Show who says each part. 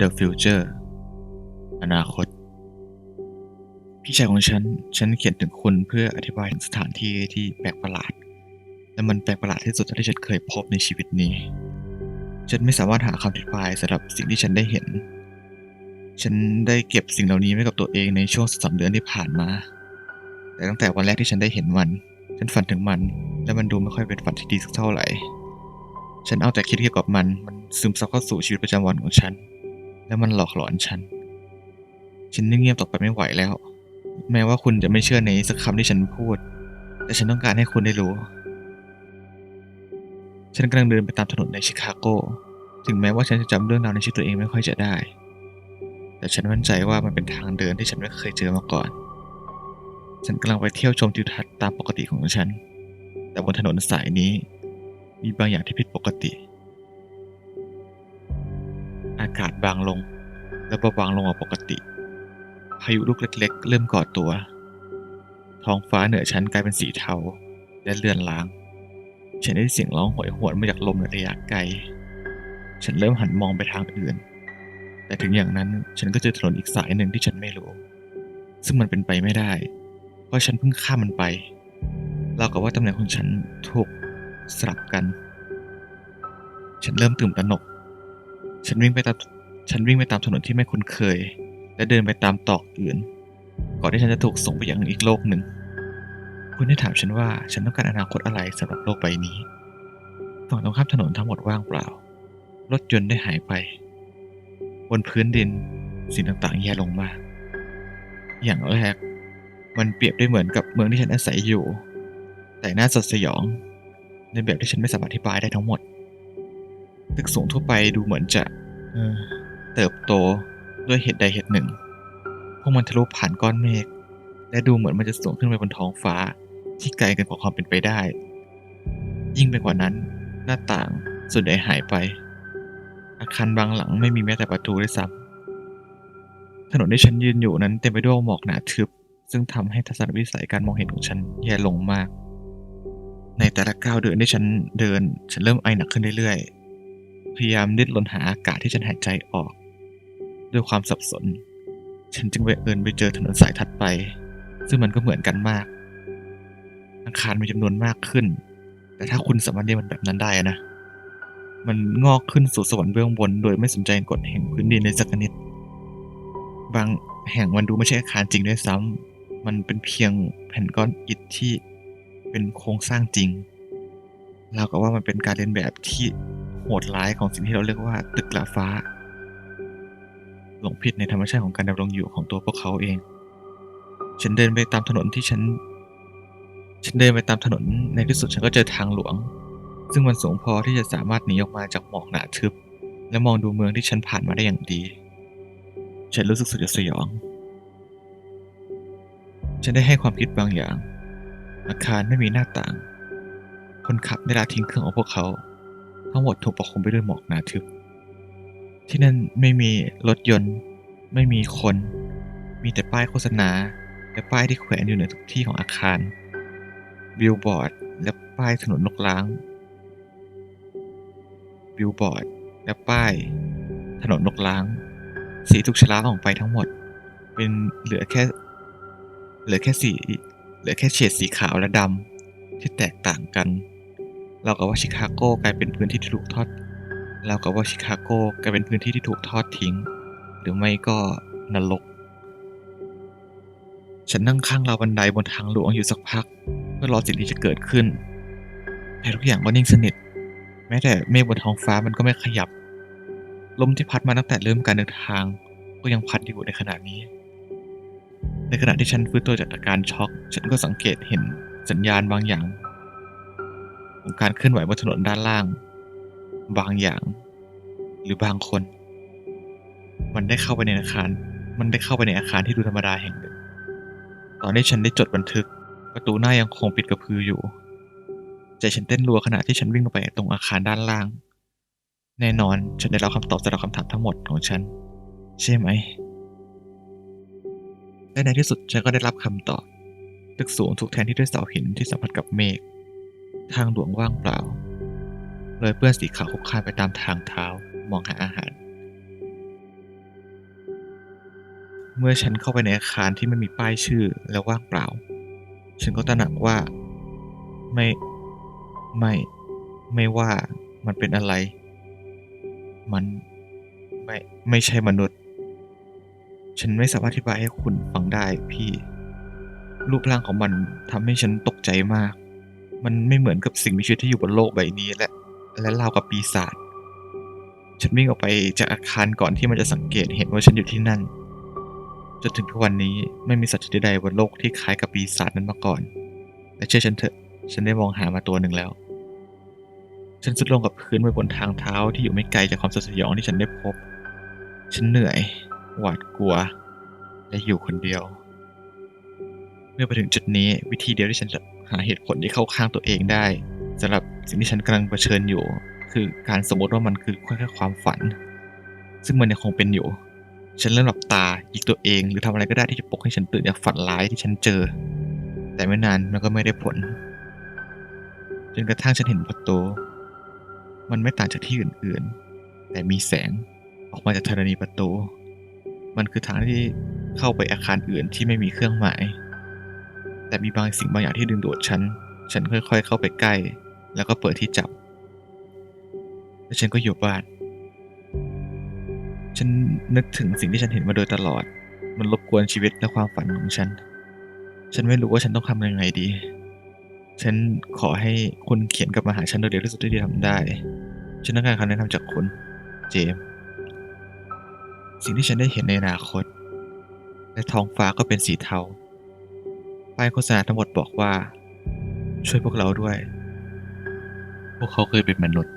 Speaker 1: The Future อนาคต พี่ชายของฉัน ฉันเขียนถึงคุณเพื่ออธิบายถึงสถานที่ที่แปลกประหลาด และมันแปลกประหลาดที่สุดที่ฉันเคยพบในชีวิตนี้ ฉันไม่สามารถหาคำอธิบายสำหรับสิ่งที่ฉันได้เห็น ฉันได้เก็บสิ่งเหล่านี้ไว้กับตัวเองในช่วงสามเดือนที่ผ่านมา แต่ตั้งแต่วันแรกที่ฉันได้เห็นมัน ฉันฝันถึงมัน และมันดูไม่ค่อยเป็นฝันที่ดีสักเท่าไหร่ ฉันเอาแต่คิดเกี่ยวกับมัน มันซึมซับเข้าสู่ชีวิตประจำวันของฉัน และมันหลอกหลอนฉัน ฉันเงียบต่อไปไม่ไหวแล้ว แม้ว่าคุณจะไม่เชื่อในสักคำที่ฉันพูด แต่ฉันต้องการให้คุณได้รู้ ฉันกำลังเดินไปตามถนนในชิคาโก ถึงแม้ว่าฉันจะจำเรื่องราวในชีวิตตัวเองไม่ค่อยจะได้ แต่ฉันมั่นใจว่ามันเป็นทางเดินที่ฉันไม่เคยเจอมาก่อน ฉันกำลังไปเที่ยวชมทิวทัศน์ตามปกติของฉัน แต่บนถนนสายนี้ มีบางอย่างที่ผิดปกติ อากาศบางลง และเบาบางลงกว่าปกติ พายุลูกเล็ก ๆ เริ่มก่อตัว ท้องฟ้าเหนือฉันกลายเป็นสีเทาและเลือนลาง ฉันได้ยินเสียงร้องโหยหวนมาจากลมในระยะไกล ฉันเริ่มหันมองไปทางอื่น แต่ถึงอย่างนั้นฉันก็เจอถนนอีกสายหนึ่งที่ฉันไม่รู้ ซึ่งมันเป็นไปไม่ได้ เพราะฉันเพิ่งข้ามมันไปเรากับว่าตำแหน่งของฉันถูกสลับกัน ฉันเริ่มตื่นตระหนก ฉันวิ่งไปตามฉันวิ่งไปตามถนนที่ไม่คุ้นเคย และเดินไปตามตอกอื่น ก่อนที่ฉันจะถูกส่งไปยังอีกโลกหนึ่ง คุณได้ถามฉันว่าฉันต้องการอนาคตอะไรสำหรับโลกใบนี้ฝั่งตรงข้ามถนนทั้งหมดว่างเปล่า รถยนต์ได้หายไป บนพื้นดินสิ่งต่างๆแย่ลงมาก อย่างแรก มันเปรียบได้เหมือนกับเมืองที่ฉันอาศัยอยู่ แต่น่าสดสยอง ในแบบที่ฉันไม่สามารถอธิบายได้ทั้งหมด ตึกสูงทั่วไปดูเหมือนจะเอ่อเติบโตด้วยเหตุใดเหตุหนึ่ง พวกมันทะลุผ่านก้อนเมฆ และดูเหมือนมันจะสูงขึ้นไปบนท้องฟ้า ที่ไกลเกินกว่าความเป็นไปได้ ยิ่งไปกว่านั้น หน้าต่างส่วนใหญ่หายไป อาคารบางหลังไม่มีแม้แต่ประตูด้วยซ้ำถนนที่ฉันยืนอยู่นั้นเต็มไปด้วยหมอกหนาทึบ ซึ่งทำให้ทัศนวิสัยการมองเห็นของฉันแย่ลงมาก ในแต่ละก้าวเดินที่ฉันเดิน ฉันเริ่มไอหนักขึ้นเรื่อยๆ พยายามดิ้นรนหาอากาศที่ฉันหายใจออก ด้วยความสับสน ฉันจึงไปเอินไปเจอถนนสายถัดไป ซึ่งมันก็เหมือนกันมากอาคารมีจำนวนมากขึ้น แต่ถ้าคุณสามารถเรียกมันแบบนั้นได้นะ มันงอกขึ้นสู่สวรรค์เบื้องบน โดยไม่สนใจกฎแห่งพื้นดินเลยสักนิด บางแห่งมันดูไม่ใช่อาคารจริงด้วยซ้ำมันเป็นเพียงแผ่นก้อนอิฐที่เป็นโครงสร้างจริงเรากับว่ามันเป็นการเรียนแบบที่ หดร้ายของสิ่งที่เราเรียกว่าตึกลาฟ้า หลงผิดในธรรมชาติของการดำรงอยู่ของตัวพวกเขาเอง ฉันเดินไปตามถนนที่ฉัน ฉันเดินไปตามถนนในที่สุดฉันก็เจอทางหลวง ซึ่งมันสูงพอที่จะสามารถหนีออกมาจากหมอกหนาทึบ และมองดูเมืองที่ฉันผ่านมาได้อย่างดี ฉันรู้สึกสยดสยอง ฉันได้ให้ความคิดบางอย่าง อาคารไม่มีหน้าต่าง คนขับได้ละทิ้งเครื่องของพวกเขา ทั้งหมดถูกปกคลุมไปด้วยหมอกหนาทึบ ที่นั่นไม่มีรถยนต์ ไม่มีคน มีแต่ป้ายโฆษณา และป้ายที่แขวนอยู่เหนือทุกที่ของอาคาร บิลบอร์ด และป้ายถนนลกล้าง บิลบอร์ด และป้าย ถนนลกล้าง สีถูกชะล้างออกไปทั้งหมด เป็นเหลือแค่ เหลือแค่สี เหลือแค่เฉดสีขาวและดำที่แตกต่างกัน เรากับว่าชิคาโกกลายเป็นพื้นที่ที่ถูกทอด เรากับว่าชิคาโกกลายเป็นพื้นที่ที่ถูกทอดทิ้ง หรือไม่ก็นรก ฉันนั่งข้างราวบันไดบนทางหลวงอยู่สักพัก เพื่อรอสิ่งที่จะเกิดขึ้น แต่ทุกอย่างก็นิ่งสนิท แม้แต่เมฆบนท้องฟ้ามันก็ไม่ขยับ ลมที่พัดมาตั้งแต่เริ่มการเดินทาง ก็ยังพัดอยู่ในขณะนี้ ในขณะที่ฉันฟื้นตัวจากอาการช็อก ฉันก็สังเกตเห็นสัญญาณบางอย่าง ของการเคลื่อนไหวบนถนนด้านล่าง บางอย่าง หรือบางคน มันได้เข้าไปในอาคาร มันได้เข้าไปในอาคารที่ดูธรรมดาแห่งหนึ่ง ตอนที่ฉันได้จดบันทึก ประตูหน้ายังคงปิดกระพืออยู่ ใจฉันเต้นรัวขณะที่ฉันวิ่งลงไปตรงอาคารด้านล่าง แน่นอนฉันได้รับคำตอบสำหรับคำถามทั้งหมดของฉัน ใช่ไหมและในที่สุดฉันก็ได้รับคำตอบตึกสูงถูกแทนที่ด้วยเสาหินที่สัมผัสกับเมฆ ทางหลวงว่างเปล่า เลยเปื้อนสีขาวคุกคานไปตามทางเท้ามองหาอาหาร เมื่อฉันเข้าไปในอาคารที่ไม่มีป้ายชื่อและว่างเปล่า ฉันก็ตระหนักว่า ไม่ไม่ไม่ว่ามันเป็นอะไร มันไม่ไม่ใช่มนุษย์ ฉันไม่สามารถอธิบายให้คุณฟังได้พี่ รูปร่างของมันทำให้ฉันตกใจมาก มันไม่เหมือนกับสิ่งมีชีวิตที่อยู่บนโลกใบนี้และ และราวกับปีศาจ ฉันวิ่งออกไปจากอาคารก่อนที่มันจะสังเกตเห็นว่าฉันอยู่ที่นั่น จนถึงทุกวันนี้ไม่มีสัตว์ชนิดใดบนโลกที่คล้ายกับปีศาจนั้นมาก่อน และเชื่อฉันเถอะ ฉันได้มองหามาตัวหนึ่งแล้ว ฉันสุดลงกับพื้นไปบนทางเท้าที่อยู่ไม่ไกลจากความสยองที่ฉันได้พบ ฉันเหนื่อย หวาดกลัว และอยู่คนเดียว เมื่อไปถึงจุดนี้วิธีเดียวที่ฉันจะ หาเหตุผลที่เข้าข้างตัวเองได้สำหรับสิ่งที่ฉันกำลังเผชิญอยู่ คือการสมมติว่ามันคือแค่ความฝัน ซึ่งมันยังคงเป็นอยู่ ฉันเริ่มหลับตาหยิกตัวเองหรือทำอะไรก็ได้ที่จะปลุกให้ฉันตื่นจากฝันร้ายที่ฉันเจอ แต่ไม่นานมันก็ไม่ได้ผลจนกระทั่งฉันเห็นประตู มันไม่ต่างจากที่อื่นๆ แต่มีแสงออกมาจากธรณีประตู มันคือทางที่เข้าไปอาคารอื่นที่ไม่มีเครื่องหมาย แต่มีบางสิ่งบางอย่างที่ดึงดูดฉัน ฉันค่อยๆ เข้าไปใกล้ แล้วก็เปิดที่จับ แล้วฉันก็อยู่บ้าน ฉันนึกถึงสิ่งที่ฉันเห็นมาโดยตลอด มันรบกวนชีวิตและความฝันของฉัน ฉันไม่รู้ว่าฉันต้องทำยังไงดี ฉันขอให้คุณเขียนกลับมาหาฉันโดยเร็วที่สุดที่จะทำได้ ฉันต้องการคำแนะนำจากคุณ เจมส์สิ่งที่ฉันได้เห็นในอนาคต และท้องฟ้าก็เป็นสีเทา ป้ายโฆษณาทั้งหมดบอกว่า ช่วยพวกเราด้วย พวกเขาเคยเป็นมนุษย์